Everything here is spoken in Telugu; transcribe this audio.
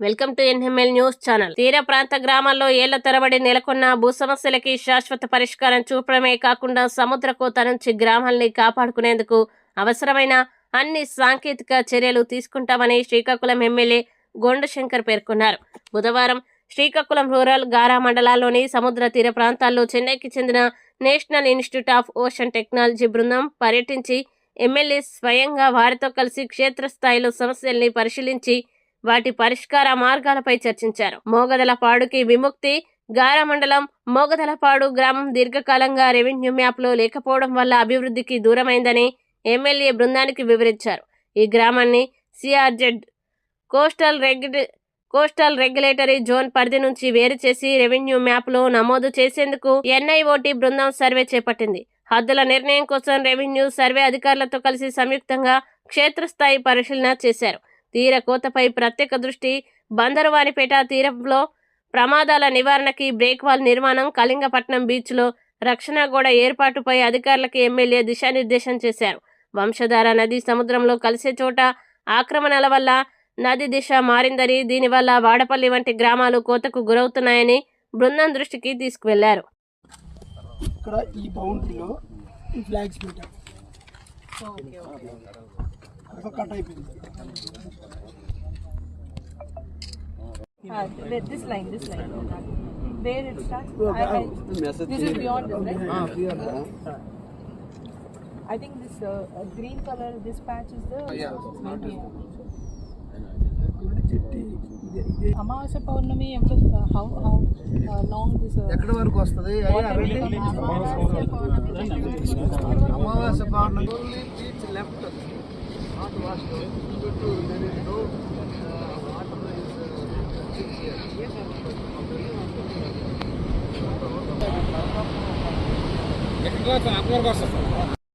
Welcome to NML news channel. తీర ప్రాంత గ్రామాల్లో ఏళ్ళ తరబడి నెలకొన్న భూ సమస్యలకి శాశ్వత పరిష్కారం చూపడమే కాకుండా సముద్ర కోత నుంచి గ్రామాల్ని కాపాడుకునేందుకు అవసరమైన అన్ని సాంకేతిక చర్యలు తీసుకుంటామని శ్రీకాకుళం ఎమ్మెల్యే గొండు శంకర్ పేర్కొన్నారు. బుధవారం శ్రీకాకుళం రూరల్ గారా మండలాల్లోని సముద్ర తీర ప్రాంతాల్లో చెన్నైకి చెందిన national institute of ocean technology బృందం పర్యటించి ఎమ్మెల్యే స్వయంగా వారితో కలిసి క్షేత్రస్థాయిలో సమస్యల్ని పరిశీలించి వాటి పరిష్కార మార్గాలపై చర్చించారు. మోగదలపాడుకి విముక్తి గారా మండలం మోగదలపాడు గ్రామం దీర్ఘకాలంగా రెవెన్యూ మ్యాప్లో లేకపోవడం వల్ల అభివృద్ధికి దూరమైందని ఎమ్మెల్యే బృందానికి వివరించారు. ఈ గ్రామాన్ని CRZ coastal regulate coastal regulatory zone పరిధి నుంచి వేరు చేసి రెవెన్యూ మ్యాప్లో నమోదు చేసేందుకు ఎన్ఐఓటి బృందం సర్వే చేపట్టింది. హద్దుల నిర్ణయం కోసం రెవెన్యూ సర్వే అధికారులతో కలిసి సంయుక్తంగా క్షేత్రస్థాయి పరిశీలన చేశారు. తీర కోతపై ప్రత్యేక దృష్టి బందరువానిపేట తీరంలో ప్రమాదాల నివారణకి బ్రేక్ వాల్ నిర్మాణం కళింగపట్నం బీచ్లో రక్షణ గోడ ఏర్పాటుపై అధికారులకు ఎమ్మెల్యే దిశానిర్దేశం చేశారు. వంశధార నది సముద్రంలో కలిసే చోట ఆక్రమణల వల్ల నది దిశ మారిందని దీనివల్ల వాడపల్లి వంటి గ్రామాలు కోతకు గురవుతున్నాయని బృందం దృష్టికి తీసుకువెళ్ళారు. ఇక్కడ ఈ బౌండరీలో ఈ ఫ్లాగ్స్ పెట్టాం. అక్కడ కట్ అయిపోయింది Uh, th- this line, this line. Where it starts? I, I, this is beyond this, right? I think this uh, uh, green color, this patch is the. maybe. Chetty ఇదే ఇదే అమావాస్య పౌర్ణమి హౌ హౌ లాంగ్ దిస్ ఎక్కడి వరకు వస్తుంది అమావాస్య పౌర్ణమి అమావాస్య పౌర్ణమి only beach left not wash చుట్టూ there is no, uh, water is, uh, here. ఎక్కడ అక్కడ వరకు వస్తుంది